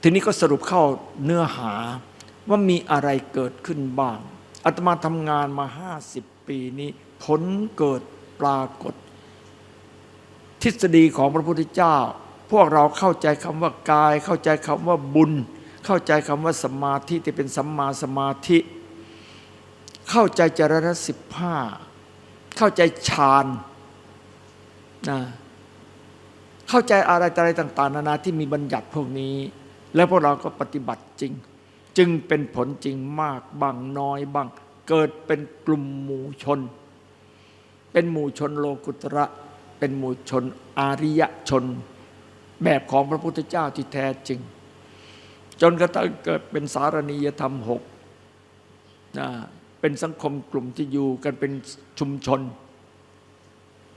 ทีนี้ก็สรุปเข้าเนื้อหาว่ามีอะไรเกิดขึ้นบ้างอาตมาทำงานมา 50 ปีนี้ ผลเกิดปรากฏ ทฤษฎีของพระพุทธเจ้า พวกเราเข้าใจคำว่ากาย เข้าใจคำว่าบุญ เข้าใจคำว่าสมาธิที่เป็นสัมมาสมาธิ เข้าใจจรณะสิบห้าเข้าใจฌานนะเข้าใจอะไรอะไรต่าง ๆ นานาที่มีบัญญัติพวกนี้ แล้วพวกเราก็ปฏิบัติจริง จึงเป็นผลจริงมากบางน้อยบาง เกิดเป็นกลุ่มหมู่ชน เป็นหมู่ชนโลกุตระ เป็นหมู่ชนอาริยชน แบบของพระพุทธเจ้าที่แท้จริง จนกระทั่งเกิดเป็นสารณียธรรมหกนะเป็นสังคมกลุ่มที่อยู่กันเป็นชุมชน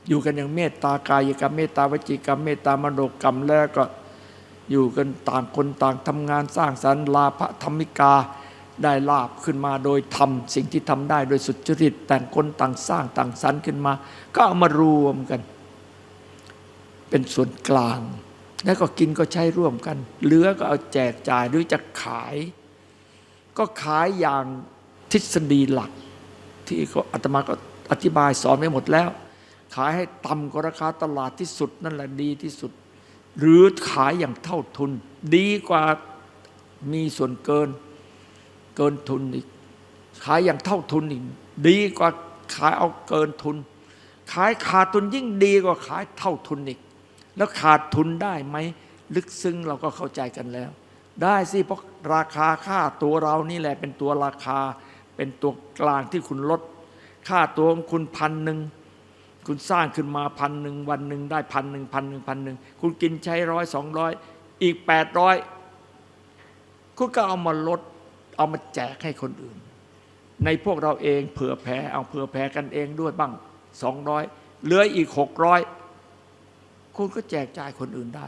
อยู่กันอย่างเมตตากายกรรมเมตตาวจีกรรมเมตตามโนกรรมแล้วก็ อยู่กันต่างคนต่างทำงานสร้างสรรค์ลาภธรรมิกาได้ลาบขึ้นมาโดยทำสิ่งที่ทำได้โดยสุจริตแต่งคนต่างสร้างต่างสรรค์ขึ้นมา ก็เอามารวมกัน เป็นส่วนกลาง แล้วก็กินก็ใช้ร่วมกัน เหลือก็เอาแจกจ่ายหรือจะขาย ก็ขายอย่างทฤษฎีหลัก ที่ก็อาตมาก็อธิบายสอนไว้หมดแล้ว ขายให้ต่ำกว่าราคาตลาดที่สุดนั่นแหละดีที่สุด หรือขายอย่างเท่าทุน ดีกว่ามีส่วนเกิน เกินทุนอีก ขายอย่างเท่าทุนอีกดีกว่าขายเอาเกินทุน ขายขาดทุนยิ่งดีกว่าขายเท่าทุนอีก แล้วขาดทุนได้ไหมลึกซึ้งเราก็เข้าใจกันแล้ว ได้สิเพราะราคาค่าตัวเรานี่แหละเป็นตัวราคา เป็นตัวกลางที่คุณลด ค่าตัวของคุณพันหนึ่ง คุณสร้างขึ้นมาพันหนึ่งวันหนึ่งได้พันหนึ่งพันหนึ่งพันหนึ่งคุณกินใช้ร้อยสองร้อยอีกแปดร้อยคุณก็เอามาลดเอามาแจกให้คนอื่น ในพวกเราเองเผื่อแผ่เอาเผื่อแผ่กันเองด้วยบ้างสองร้อยเหลืออีกหกร้อยคุณก็แจกจ่ายคนอื่นได้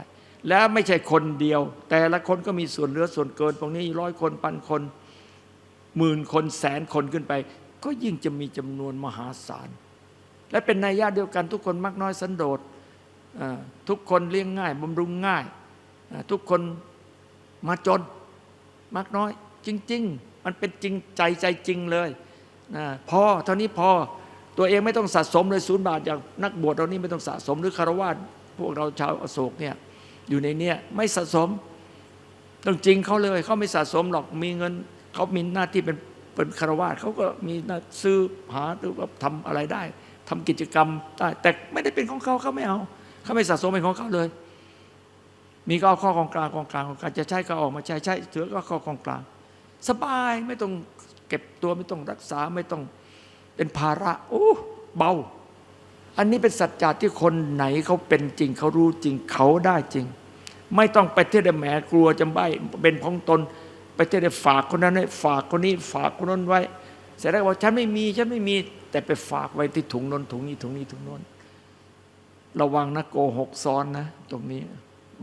แล้วไม่ใช่คนเดียว แต่ละคนก็มีส่วนเหลือส่วนเกินตรงนี้ร้อยคนพันคนหมื่นคนแสนคนขึ้นไป ก็ยิ่งจะมีจำนวนมหาศาล และเป็นนัยยะเดียวกันทุกคนมักน้อยสันโดษทุกคนเลี้ยงง่ายบำรุงง่าย ทุกคนมาจนมักน้อย จริง ๆ มันเป็นจริงใจใจจริงเลยพอเท่านี้พอตัวเองไม่ต้องสะสมเลยศูนย์บาทอย่างนักบวชเรานี่ไม่ต้องสะสมหรือคารวะพวกเราชาวอโศกเนี่ยอยู่ในเนี้ยไม่สะสมต้องจริงเขาเลยเขาไม่สะสมหรอกมีเงินเขามีหน้าที่เป็นเป็นคารวะเขาก็มีซื้อหาหรือว่าทำอะไรได้ ทำกิจกรรมได้แต่ไม่ได้เป็นของเขาเขาไม่เอาเขาไม่สะสมเป็นของเขาเลย มีก็เอาข้อกองกลางกองกลางของกลางจะใช้ก็ออกมาใช้ใช้เถือก็ข้อกองกลาง สบายไม่ต้องเก็บตัวไม่ต้องรักษาไม่ต้องเป็นภาระโอ้เบา อันนี้เป็นสัจจะที่คนไหนเขาเป็นจริงเขารู้จริงเขาได้จริง ไม่ต้องไปเที่ยวแหมกลัวจะใบเป็นของตน ไปเที่ยวฝากคนนั้นไว้ฝากคนนี้ฝากคนนั้นไว้เสร็จแล้วบอกฉันไม่มีฉันไม่มี แต่ไปฝากไว้ที่ถุงนนถุงนี้ถุงนี้ถุงนนระวังนะโกหกซ้อนนะ ตรงนี้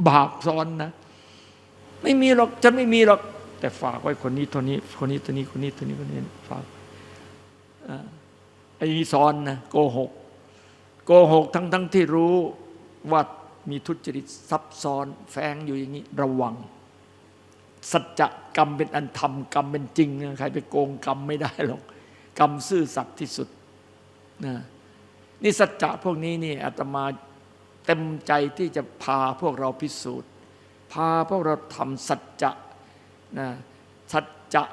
บาปซ้อนนะ ไม่มีหรอกฉันไม่มีหรอก แต่ฝากไว้คนนี้ตัวนี้ คนนี้ตัวนี้คนนี้ตัวนี้คนนี้ฝากไอ้นี่ซ้อนนะโกหกโกหกทั้งทั้งที่รู้ว่ามีทุจริตซับซ้อนแฝงอยู่อย่างนี้ ระวัง สัจกรรมเป็นอันธรรมกรรมเป็นจริงใครไปโกงกรรมไม่ได้หรอกกรรมซื่อสัตย์ที่สุด นะนี่สัจจะพวกนี้นี่อาตมาเต็มใจที่จะพาพวกเราพิสูจน์ พาพวกเราทำสัจจะนะสัจจะ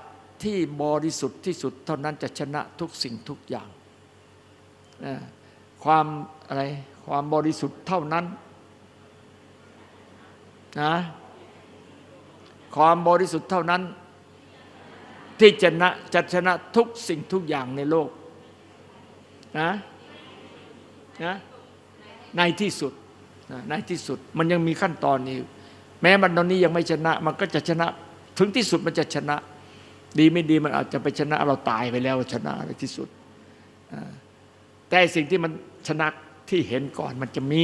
ที่บริสุทธิ์ที่สุดเท่านั้นจะชนะทุกสิ่งทุกอย่างนะความอะไรความบริสุทธิ์เท่านั้นนะความบริสุทธิ์เท่านั้น ที่ชนะจะชนะทุกสิ่งทุกอย่างในโลก นะนะในที่สุดนะในที่สุดมันยังมีขั้นตอนนี้ แม้มันตอนนี้ยังไม่ชนะ มันก็จะชนะ ถึงที่สุดมันจะชนะ ดีไม่ดีมันอาจจะไปชนะเราตายไปแล้วชนะในที่สุด แต่สิ่งที่มันชนะที่เห็นก่อนมันจะมี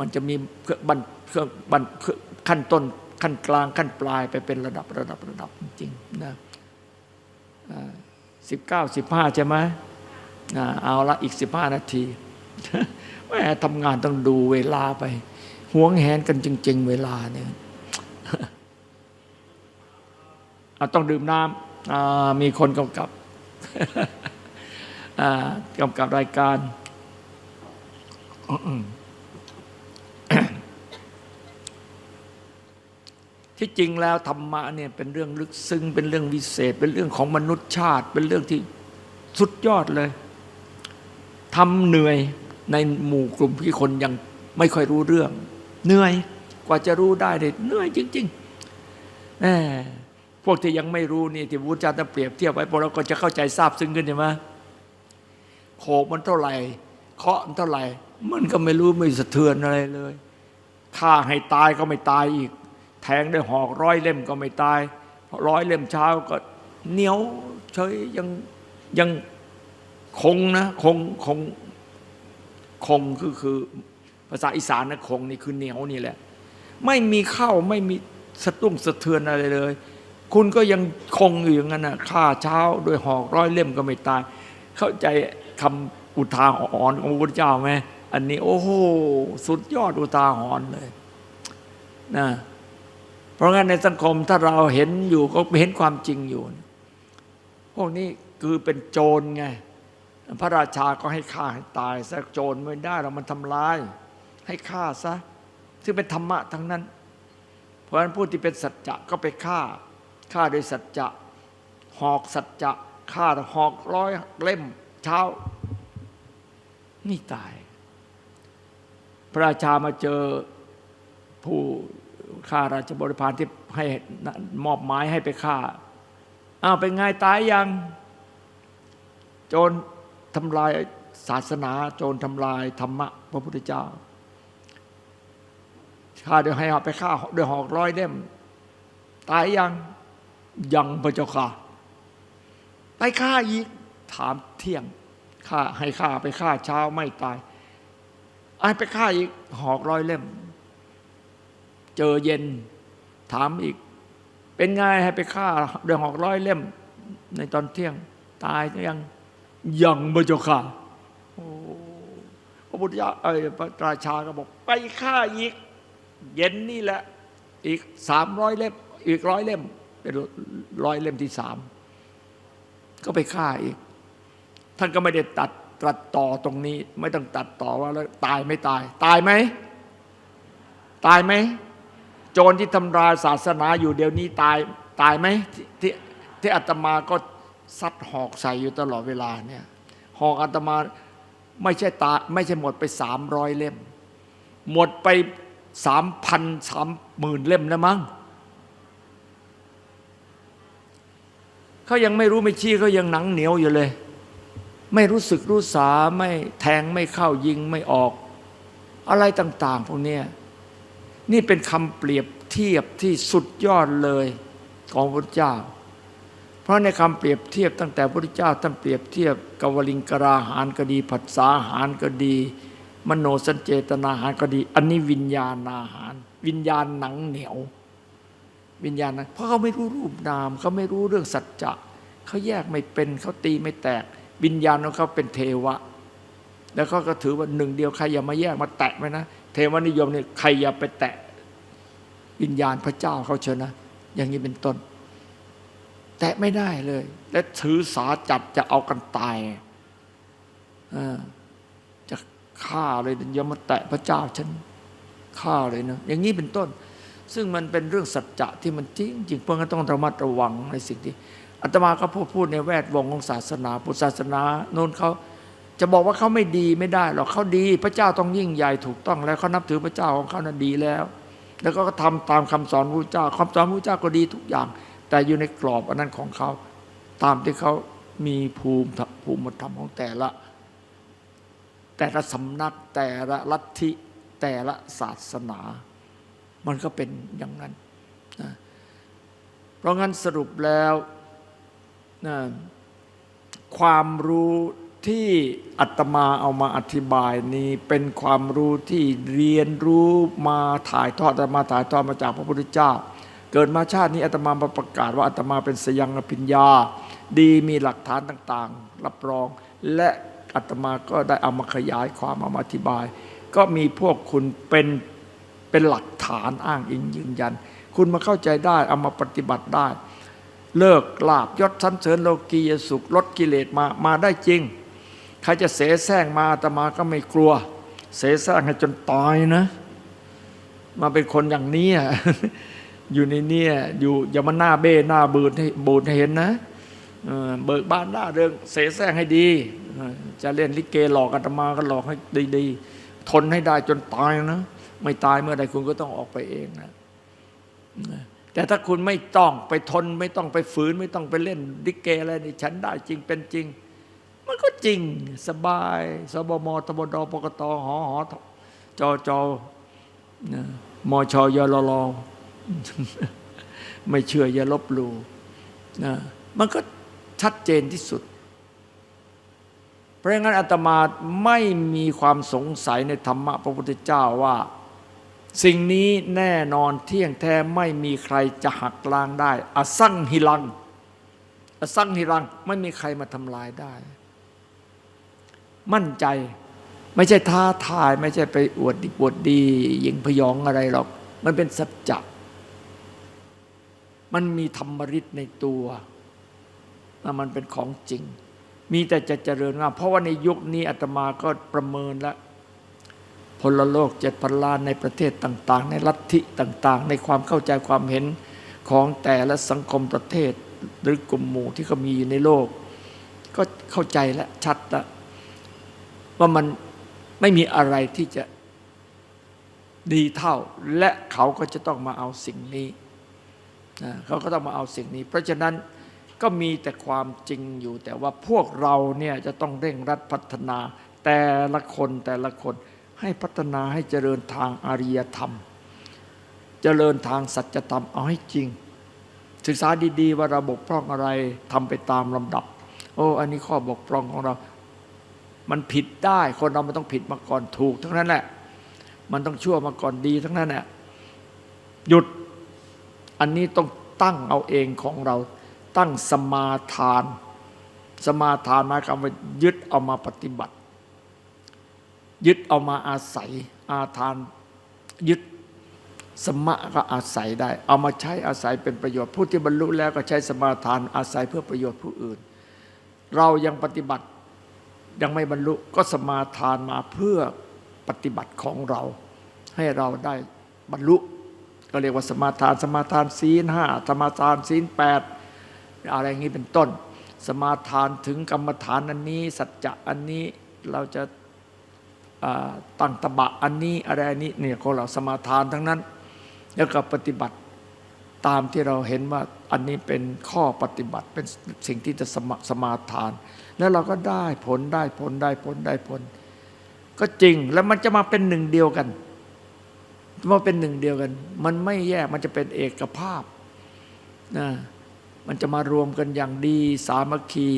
มันจะมีเครื่องบันเครื่องบันเครื่องขั้นต้นขั้นกลางขั้นปลายไปเป็นระดับระดับระดับจริงๆนะสิบเก้าสิบห้าใช่ไหม เอาละอีกสิบห้านาทีแม่ทำงานต้องดูเวลาไปหวงแหนกันจริง ๆ เวลาเนี่ยเอาต้องดื่มน้ำอ่ามีคนกำกับอ่ากำกับรายการที่จริงแล้วธรรมะเนี่ยเป็นเรื่องลึกซึ้งเป็นเรื่องวิเศษ เป็นเรื่องของมนุษยชาติ เป็นเรื่องที่สุดยอดเลย ทำเหนื่อยในหมู่กลุ่มที่คนยังไม่ค่อยรู้เรื่อง เหนื่อยกว่าจะรู้ได้เนี่ยเหนื่อยจริงๆแหมพวกที่ยังไม่รู้นี่ที่พุทธเจ้าท่านเปรียบเทียบไว้พวกเราก็จะเข้าใจทราบซึ้งขึ้นใช่ไหมโขกมันเท่าไหร่เคาะมันเท่าไหร่ มันก็ไม่รู้ไม่สะเทือนอะไรเลยฆ่าให้ตายก็ไม่ตายอีก แทงด้วยหอกร้อยเล่มก็ไม่ตายร้อยเล่มเช้าก็เหนียวเฉยยังยัง คงนะคงคงคงคือคือภาษาอีสานนะคงนี่คือเหนียวนี่แหละ ไม่มีเข้าไม่มีสะตุ้งสะเทือนอะไรเลย คุณก็ยังคงอยู่อย่างนั้นนะฆ่าเช้าด้วยหอกร้อยเล่มก็ไม่ตาย เข้าใจคำอุทาหรณ์ของพระพุทธเจ้าไหมอันนี้ โอ้โหสุดยอดอุทาหรณ์เลยนะเพราะงั้นในสังคมถ้าเราเห็นอยู่ก็เห็นความจริงอยู่ พวกนี้คือเป็นโจรไง พระราชาก็ให้ฆ่าให้ตายซะโจรไม่ได้เรามันทำลาย ให้ฆ่าซะ ซึ่งเป็นธรรมะทั้งนั้น เพราะฉะนั้นผู้ที่เป็นสัจจะก็ไปฆ่าฆ่าโดยสัจจะหอกสัจจะฆ่าหอกร้อยเล่มเช้า นี่ตาย พระราชามาเจอผู้ฆ่าราชบริพารที่ให้มอบหมายให้ไปฆ่าอ้าวเป็นไงตายยัง โจร ทำลายศาสนาโจรทำลายธรรมะพระพุทธเจ้าฆ่าเดี๋ยวให้เอาไปฆ่าด้วยหอกร้อยเล่ม ตายยังยังพระเจ้าค่ะ ไปฆ่าอีกถามเที่ยงฆ่าให้ฆ่าไปฆ่าเช้าไม่ตายไอ้ไปฆ่าอีกหอกร้อยเล่ม เจอเย็นถามอีก เป็นไงให้ไปฆ่าเดืองหอกร้อยเล่ม ในตอนเที่ยง ตายยัง ยังพระเจ้าค่ะพระพุทธเจ้าเอ้ยพระราชาก็บอก ไปฆ่าอีก เย็นนี่แหละ อีกสามร้อยเล่ม อีกร้อยเล่มเป็นร้อยเล่มที่สามก็ไปฆ่าอีก ท่านก็ไม่ได้ตัดตัดต่อตรงนี้ ไม่ต้องตัดต่อว่าแล้วตายไม่ตาย ตายไหมตายไหมโจรที่ทำลายศาสนาอยู่เดี๋ยวนี้ตายตายไหมทที่ที่อาตมาก็ ซัดหอกใส่อยู่ตลอดเวลาเนี่ยหอกอาตมาไม่ใช่ตาไม่ใช่หมดไปสามร้อยเล่ม หมดไปสามพันสามหมื่นเล่มแล้วมั้งเขายังไม่รู้ไม่ชี้เขายังหนังเหนียวอยู่เลย ไม่รู้สึกรู้สาไม่แทงไม่เข้ายิงไม่ออก อะไรต่าง ๆ พวกนี้นี่เป็นคำเปรียบเทียบที่สุดยอดเลยของพระเจ้า เพราะในคำเปรียบเทียบตั้งแต่พระพุทธเจ้าท่านเปรียบเทียบกวลิงกราหารก็ดี ผัสสาหารก็ดี มโนสัญเจตนาหารก็ดี อันนี้วิญญาณอาหาร วิญญาณหนังเหนียว วิญญาณนะเพราะเขาไม่รู้รูปนามเขาไม่รู้เรื่องสัจจะเขาแยกไม่เป็นเขาตีไม่แตก วิญญาณของเขาเป็นเทวะ แล้วเขาก็ถือว่าหนึ่งเดียวใครอย่ามาแยกมาแตะไปนะเทวนิยมเนี่ยใครอย่าไปแตะ วิญญาณพระเจ้าเขาเชยวนะ อย่างนี้เป็นต้น แตะไม่ได้เลย และถือสาจัดจะเอากันตายจะฆ่าเลยอย่ามาแตะพระเจ้าฉันฆ่าเลยนะอย่างนี้เป็นต้น ซึ่งมันเป็นเรื่องสัจจะที่มันจริงจริงเพราะงั้นต้องระมัดระวังในสิ่งที่อาตมาก็พูดพูดในแวดวงของศาสนา พุทธศาสนาโน้นเขาจะบอกว่าเขาไม่ดีไม่ได้หรอกเขาดี พระเจ้าต้องยิ่งใหญ่ถูกต้องแล้วเขานับถือพระเจ้าของเขานั้นดีแล้ว แล้วก็ทำตามคำสอนพระเจ้าคำสอนพระเจ้าก็ดีทุกอย่าง แต่อยู่ในกรอบอันนั้นของเขาตามที่เขามีภูมิภูมิธรรมของแต่ละ แต่ละสำนักแต่ละลัทธิแต่ละศาสนา มันก็เป็นอย่างนั้นนะเพราะงั้นสรุปแล้วนะความรู้ที่อัตมาเอามาอธิบายนี้เป็นความรู้ที่เรียนรู้มาถ่ายทอดมาถ่ายทอดมาจากพระพุทธเจ้า เกิดมาชาตินี้อาตมามาประกาศว่าอาตมาเป็นสยังอภิญญา ดีมีหลักฐานต่างๆ รับรอง และอาตมาก็ได้เอามาขยายความเอามาอธิบาย ก็มีพวกคุณเป็นเป็นหลักฐานอ้างอิงยืนยัน คุณมาเข้าใจได้เอามาปฏิบัติได้ เลิกลาบยศสันเสริญโลกียสุขลดกิเลสมามาได้จริง ใครจะเสแสร้งมาอาตมาก็ไม่กลัว เสแสร้งให้จนตายนะมาเป็นคนอย่างนี้ อยู่ในเนี่ยอยู่อย่ามาหน้าเบ้หน้าบูดให้บูดให้เห็นนะเบิกบ้านหน้าเรื่องเสแสร้งให้ดี จะเล่นลิเกหลอกอาตมาก็หลอกให้ดีๆทนให้ได้จนตายนะไม่ตายเมื่อใดคุณก็ต้องออกไปเองนะแต่ถ้าคุณไม่ต้องไปทนไม่ต้องไปฝืน ไม่ต้องไปเล่นลิเกอะไรนี่ฉันได้จริงเป็นจริง มันก็จริงสบายสบมตบดปกตหอหอจอจอมชยลล ไม่เชื่ออย่าลบลู่นะมันก็ชัดเจนที่สุด เพราะงั้นอาตมาไม่มีความสงสัยในธรรมะพระพุทธเจ้าว่า สิ่งนี้แน่นอนเที่ยงแท้ไม่มีใครจะหักล้างได้ อสั่งหิลัง อสั่งหิลังไม่มีใครมาทำลายได้ มั่นใจไม่ใช่ท้าทาย ไม่ใช่ไปอวดดีอวดดียิงพยองอะไรหรอก มันเป็นสัจจะ มันมีธรรมฤทธิ์ในตัวแล้วมันเป็นของจริง มีแต่จะเจริญงามเพราะว่าในยุคนี้อาตมาก็ประเมินแล้วพลโลกเจ็ดพันล้านในประเทศต่าง ๆ ในลัทธิต่าง ๆ ในความเข้าใจความเห็นของแต่ละสังคมประเทศ หรือกลุ่มหมู่ที่เขามีอยู่ในโลก ก็เข้าใจและชัดละว่ามันไม่มีอะไรที่จะดีเท่า และเขาก็จะต้องมาเอาสิ่งนี้ เขาก็ต้องมาเอาสิ่งนี้ เพราะฉะนั้นก็มีแต่ความจริงอยู่ แต่ว่าพวกเราเนี่ยจะต้องเร่งรัดพัฒนา แต่ละคนแต่ละคนให้พัฒนาให้เจริญทางอริยธรรม เจริญทางสัจธรรมเอาให้จริง ศึกษาดีๆ ว่าราบกพร่องอะไรทำไปตามลำดับ โอ้อันนี้ข้อบกพร่องของเรา มันผิดได้คนเรามันต้องผิดมาก่อนถูก ทั้งนั้นแหละมันต้องชั่วมาก่อนดีทั้งนั้นแหละหยุด อันนี้ต้องตั้งเอาเองของเรา ตั้งสมาทาน สมาทานหมายความว่ายึดเอามาปฏิบัติ ยึดเอามาอาศัย อาทานยึดสมะก็อาศัยได้ เอามาใช้อาศัยเป็นประโยชน์ผู้ที่บรรลุแล้วก็ใช้สมาทานอาศัยเพื่อประโยชน์ผู้อื่น เรายังปฏิบัติยังไม่บรรลุก็สมาทานมาเพื่อปฏิบัติของเรา ให้เราได้บรรลุ ก็เรียกว่าสมาทาน สมาทานศีลห้าสมาทานศีลแปดอะไรอย่างนี้เป็นต้น สมาทานถึงกรรมฐานอันนี้ สัจจะอันนี้เราจะตั้งตบะอันนี้อะไรอันนี้เนี่ยของเราสมาทานทั้งนั้น แล้วก็ปฏิบัติตามที่เราเห็นว่าอันนี้เป็นข้อปฏิบัติเป็นสิ่งที่จะสมสมาทาน แล้วเราก็ได้ผลได้ผลได้ผลได้ผล ก็จริงแล้วมันจะมาเป็นหนึ่งเดียวกัน มาเป็นหนึ่งเดียวกัน มันไม่แยกมันจะเป็นเอกภาพนะมันจะมารวมกันอย่างดีสามัคคี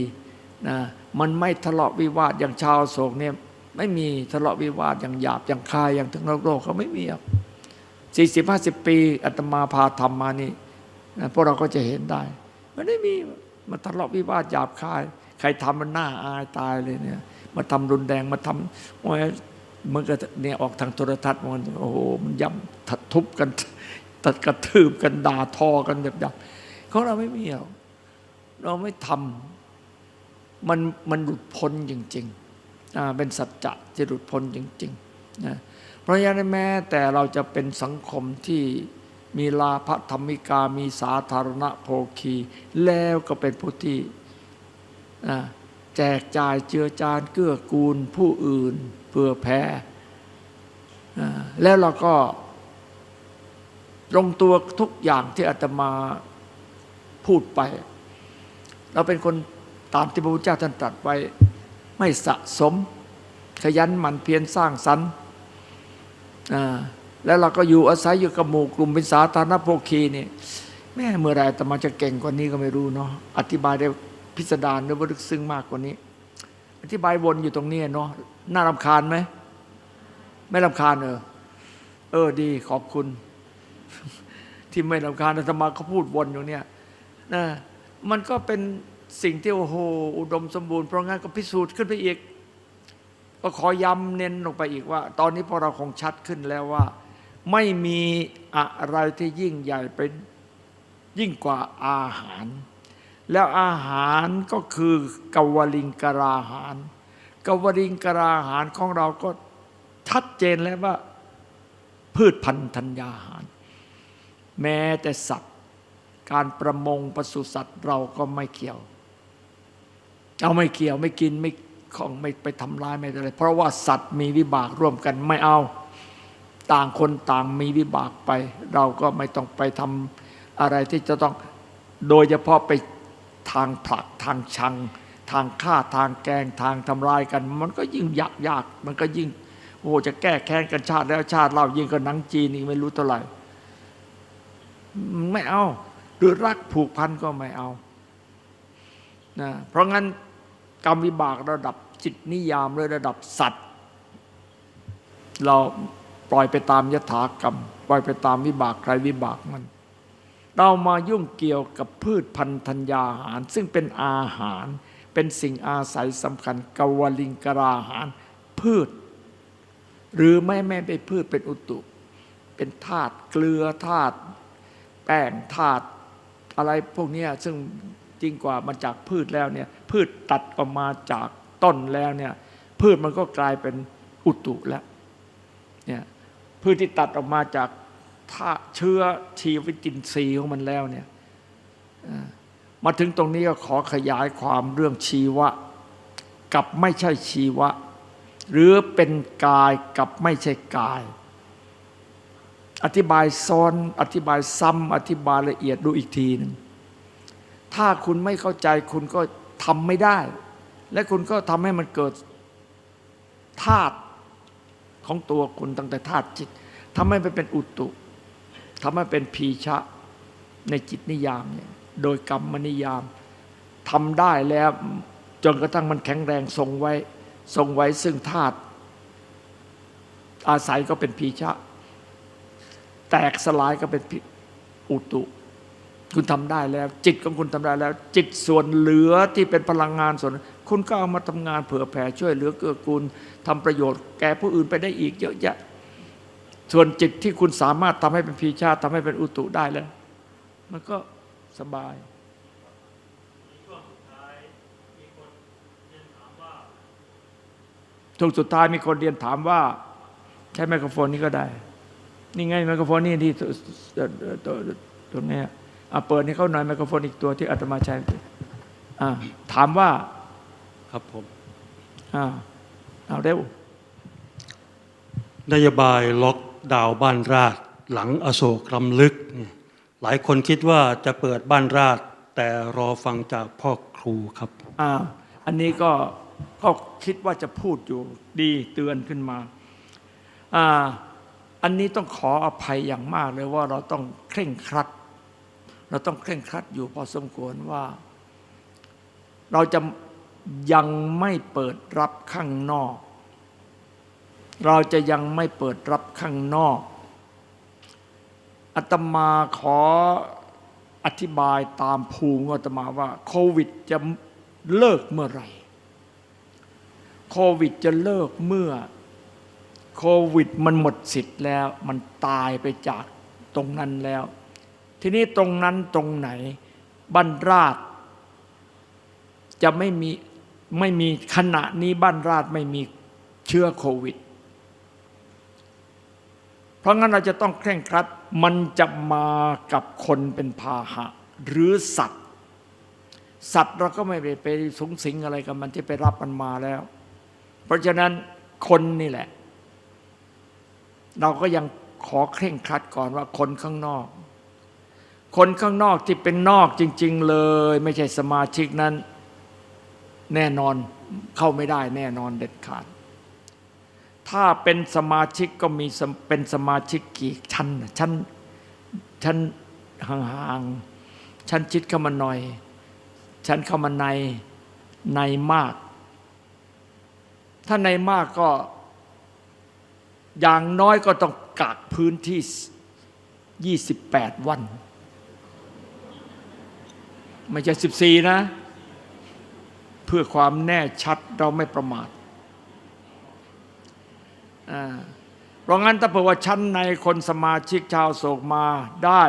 นะมันไม่ทะเลาะวิวาทอย่างชาวโศกเนี่ยไม่มีทะเลาะวิวาทอย่างหยาบอย่างคายอย่างถึงโลกโลกเขาไม่มีครับสี่สิบห้าสิบปีอาตมาพาทำมานี่นะพวกเราก็จะเห็นได้ มันไม่มีมันทะเลาะวิวาทหยาบคาย ใครทำมันหน้าอายตายเลยเนี่ยมาทำรุนแรงมาทำโอ้ย มันก็เนี่ยออกทางโทรทัศน์มันโอ้โหมันย่ำทัดทุบกัน ตัดกระทืบกันด่าทอกันหยับๆของเราไม่มีหรอกเราไม่ทำมันมันหลุดพ้นจริงๆเป็นสัจจะจะหลุดพ้นจริงๆนะเพราะฉะนั้นแม้แต่เราจะเป็นสังคมที่มีลาภธรรมิกามีสาธารณโภคี แล้วก็เป็นผู้ที่ แจกจ่ายเจือจานเกื้อกูลผู้อื่นเพื่อแพ้แล้วเราก็ลงตัวทุกอย่างที่อาตมาพูดไป เราเป็นคนตามที่พระพุทธเจ้าท่านตรัสไว้ ไม่สะสม ขยันหมั่นเพียรสร้างสรรค์แล้วเราก็อยู่อาศัยอยู่กับหมู่กลุ่มเป็นสาธารณโภคีนี่แม่เมื่อไรอาตมาจะเก่งกว่านี้ก็ไม่รู้เนาะอธิบายได้ พิสดารหรือว่าลึกซึ้งมากกว่านี้ อธิบายวนอยู่ตรงนี้เนาะน่ารำคาญไหมไม่รำคาญเออเออดีขอบคุณ ที่ไม่รำคาญอาตมาเขาพูดวนอยู่เนี่ยนะมันก็เป็นสิ่งที่โอ้โหอุดมสมบูรณ์เพราะงั้นก็พิสูจน์ขึ้นไปอีก ก็ขอย้ำเน้นลงไปอีกว่า ตอนนี้พอเราคงชัดขึ้นแล้วว่า ไม่มีอะไรที่ยิ่งใหญ่เป็นยิ่งกว่าอาหาร แล้วอาหารก็คือกวลิงกราหาร กวลิงกราหารของเราก็ชัดเจนแล้วว่า พืชพันธุ์ธัญญาหาร แม้แต่สัตว์ การประมงปศุสัตว์เราก็ไม่เกี่ยว เอาไม่เกี่ยวไม่กินไม่ของไม่ไปทำร้ายไม่อะไร เพราะว่าสัตว์มีวิบากร่วมกันไม่เอา ต่างคนต่างมีวิบากไป เราก็ไม่ต้องไปทำอะไรที่จะต้องโดยเฉพาะไป ทางผลักทางชัง ทางฆ่าทางแกงทางทำลายกัน มันก็ยิ่งยากยากมันก็ยิ่งโอ้จะแก้แค้นกันชาติแล้วชาติเรายิ่งกับหนังจีนอีกไม่รู้เท่าไหร่ไม่เอา หรือรักผูกพันก็ไม่เอานะเพราะงั้นกรรมวิบากระดับจิตนิยามเลยระดับสัตว์ เราปล่อยไปตามยถากรรม ปล่อยไปตามวิบากใครวิบากมัน เรามายุ่งเกี่ยวกับพืชพันธัญญาหาร ซึ่งเป็นอาหาร เป็นสิ่งอาศัยสำคัญกวลิงกราหาร พืช หรือไม่ไม่ไปพืชเป็นอุตุ เป็นธาตุเกลือธาตุแป้งธาตุอะไรพวกนี้ซึ่งจริงกว่ามาจากพืชแล้วเนี่ยพืชตัดออกมาจากต้นแล้วเนี่ยพืชมันก็กลายเป็นอุตุแล้วเนี่ยพืชที่ตัดออกมาจาก เชื้อชีวิตินทรีย์ของมันแล้วเนี่ยมาถึงตรงนี้ก็ขอขยายความเรื่องชีวะ กับไม่ใช่ชีวะ หรือเป็นกายกับไม่ใช่กาย อธิบายซ้อนอธิบายซ้ำอธิบายละเอียดดูอีกทีหนึงถ้าคุณไม่เข้าใจคุณก็ทำไม่ได้ และคุณก็ทำให้มันเกิดธาตุของตัวคุณตั้งแต่ธาตุจิตทำให้มันเป็นอุตุ ทำให้เป็นพีชะในจิตนิยามเนี่ยโดยกรรมนิยามทำได้แล้วจนกระทั่งมันแข็งแรงทรงไว้ ทรงไว้ซึ่งธาตุอาศัยก็เป็นพีชะ แตกสลายก็เป็นอุตุ คุณทำได้แล้ว จิตของคุณทำได้แล้ว จิตส่วนเหลือที่เป็นพลังงานส่วน คุณก็เอามาทำงานเผื่อแผ่ช่วยเหลือเกื้อกูลทำประโยชน์แก่ผู้อื่นไปได้อีกเยอะแยะ ส่วนจิตที่คุณสามารถทำให้เป็นพีชาติทำให้เป็นอุตุได้แล้ว มันก็สบายช่วงสุดท้ายมีคนเรียนถามว่า ใช้ไมโครโฟนนี้ก็ได้ นี่ไงไมโครโฟนนี่ที่ตัวตัวตรงเนี้ยอะเปิดให้เขาหน่อยไมโครโฟนอีกตัวที่อาตมาใช้อ่าถามว่า ครับผมอ่าเอาเร็วนโยบายล็อก ดาวบ้านราษฎร์หลังอโศกลำลึกนี่หลายคนคิดว่าจะเปิดบ้านราษฎร์แต่รอฟังจากพ่อครูครับอ่าอันนี้ก็ก็คิดว่าจะพูดอยู่ดีเตือนขึ้นมาอ่าอันนี้ต้องขออภัยอย่างมากเลยว่าเราต้องเคร่งครัด เราต้องเคร่งครัดอยู่พอสมควรว่า เราจะยังไม่เปิดรับข้างนอก เราจะยังไม่เปิดรับข้างนอกอาตมาขออธิบายตามภูมิองอาตมาว่าโควิดจะเลิกเมื่อไหร่โควิดจะเลิกเมื่อโควิดมันหมดสิทธิ์แล้ว มันตายไปจากตรงนั้นแล้ว ทีนี้ตรงนั้นตรงไหนบ้านราช จะไม่มีไม่มีขณะนี้บ้านราชไม่มีเชื้อโควิด ราะงั้นเราจะต้องเคร่งครัด มันจะมากับคนเป็นพาหะ หรือสัตว์ สัตว์เราก็ไม่ไปไปสูงสิงอะไรกับมันที่ไปรับมันมาแล้ว เพราะฉะนั้นคนนี่แหละ เราก็ยังขอเคร่งครัดก่อนว่าคนข้างนอก คนข้างนอกที่เป็นนอกจริง ๆ เลย ไม่ใช่สมาชิกนั้น แน่นอนเข้าไม่ได้แน่นอนเด็ดขาด ถ้าเป็นสมาชิกก็มีเป็นสมาชิกกี่ชั้นชั้นชั้นห่างๆชั้นชิดเข้ามาหน่อย ชั้นเข้ามาในในมาก ถ้าในมากก็ อย่างน้อยก็ต้องกักพื้นที่ 28 วัน ไม่ใช่ 14 นะ เพื่อความแน่ชัดเราไม่ประมาท เพราะงั้นถ้าเผื่อว่าชั้นในคนสมาชิกชาวโศกมาได้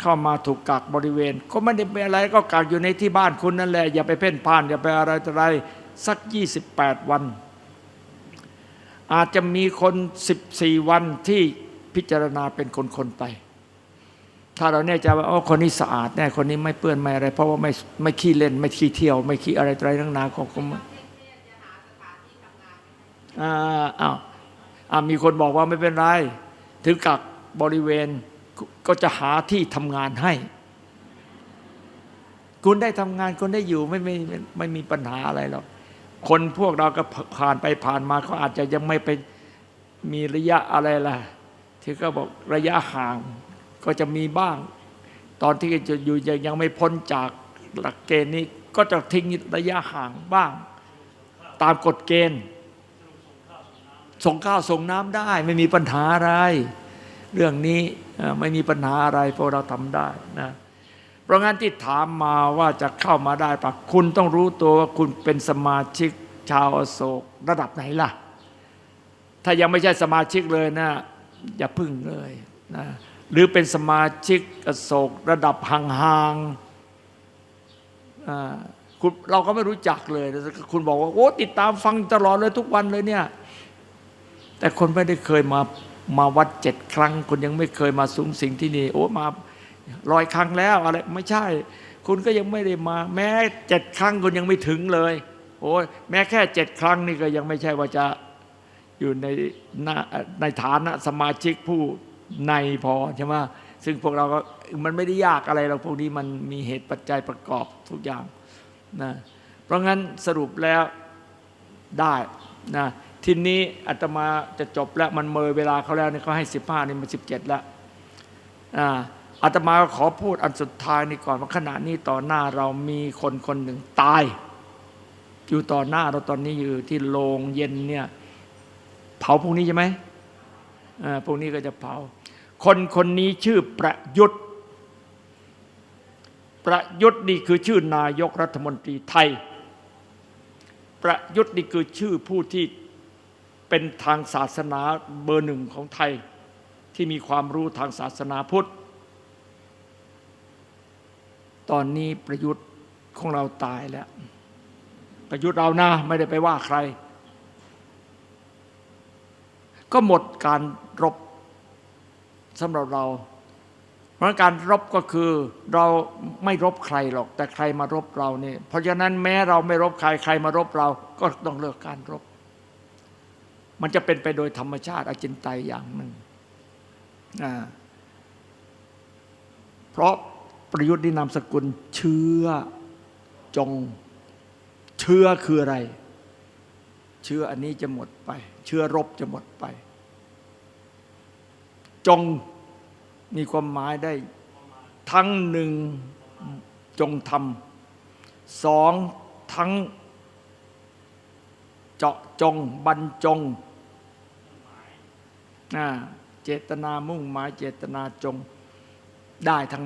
เข้ามาถูกกักบริเวณ ก็ไม่ได้เป็นอะไรก็กักอยู่ในที่บ้านคุณนั่นแหละ อย่าไปเพ่นพ่านอย่าไปอะไรต่ออะไรสัก 28 วัน อาจจะมีคน 14 วันที่พิจารณาเป็นคนๆไป ถ้าเราแน่ใจว่าอ๋อคนนี้สะอาดแน่คนนี้ไม่เปื้อนไม่อะไร เพราะว่าไม่ไม่ขี้เล่น ไม่ขี้เที่ยว ไม่ขี้อะไรต่ออะไรทั้งนาก็คง อา้าวมีคนบอกว่าไม่เป็นไร ถึงกักบริเวณก็จะหาที่ทำงานให้ คุณได้ทำงานคุณได้อยู่ไม่ไม่ไม่มีปัญหาอะไรหรอก คนพวกเราก็ผ่านไปผ่านมาเขาอาจจะยังไม่ไปมีระยะอะไรล่ะ ที่เขาบอกระยะห่างก็จะมีบ้าง ตอนที่จะอยู่ยังยังไม่พ้นจากหลักเกณฑ์นี้ก็จะทิ้งระยะห่างบ้าง ตามกฎเกณฑ์ ส่งข้าวส่งน้ำได้ ไม่มีปัญหาอะไร เรื่องนี้ไม่มีปัญหาอะไรเพราะเราทำได้นะเพราะงั้นที่ถามมาว่าจะเข้ามาได้ปะคุณต้องรู้ตัวว่าคุณเป็นสมาชิกชาวอโศกระดับไหนล่ะ ถ้ายังไม่ใช่สมาชิกเลยนะ อย่าพึ่งเลยนะหรือเป็นสมาชิกอโศกระดับห่างๆอ่าคุณเราก็ไม่รู้จักเลย คุณบอกว่าโอ้ติดตามฟังตลอดเลยทุกวันเลยเนี่ย แต่คนไม่ได้เคยมามาวัดเจ็ดครั้งคุณยังไม่เคยมาสูงสิงที่นี่ โอ้มาร้อยครั้งแล้วอะไรไม่ใช่ คุณก็ยังไม่ได้มา แม้เจ็ดครั้งคุณยังไม่ถึงเลย โอ้แม้แค่เจ็ดครั้งนี่ก็ยังไม่ใช่ว่าจะอยู่ในในฐานะสมาชิกผู้ในพอใช่ไหมซึ่งพวกเราก็มันไม่ได้ยากอะไรเราพวกนี้มันมีเหตุปัจจัยประกอบทุกอย่างนะเพราะงั้นสรุปแล้วได้นะ ทีนี้อาตมาจะจบแล้วมันเมยเวลาเขาแล้วนี่เขาให้สิบห้านี่มันสิบเจ็ดแล้วอาตมาขอพูดอันสุดท้ายนี่ก่อนว่าขณะนี้ต่อหน้าเรามีคนคนหนึ่งตาย อยู่ต่อหน้าเราตอนนี้อยู่ที่โรงเย็นเนี่ยเผาพวกนี้ใช่ไหมอ่าพวกนี้ก็จะเผา คนคนนี้ชื่อประยุทธ์ ประยุทธ์นี่คือชื่อนายกรัฐมนตรีไทย ประยุทธ์นี่คือชื่อผู้ที่ เป็นทางศาสนาเบอร์หนึ่งของไทย ที่มีความรู้ทางศาสนาพุทธ ตอนนี้ประยุทธ์ของเราตายแล้ว ประยุทธ์เรานะไม่ได้ไปว่าใคร ก็หมดการรบสำหรับเรา เพราะการรบก็คือเราไม่รบใครหรอก แต่ใครมารบเราเนี่ยเพราะฉะนั้นแม้เราไม่รบใครใครมารบเราก็ต้องเลิกการรบ มันจะเป็นไปโดยธรรมชาติอจินไตยอย่างหนึ่งเพราะประยุทธ์นี่นามสกุลเชื้อจง เชื้อคืออะไร เชื้ออันนี้จะหมดไป เชื้อรบจะหมดไป จงมีความหมายได้ ทั้งหนึ่งจงทำสองทั้ง เจาะจงบรรจง เจตนามุ่งหมายเจตนาจงได้ทั้ง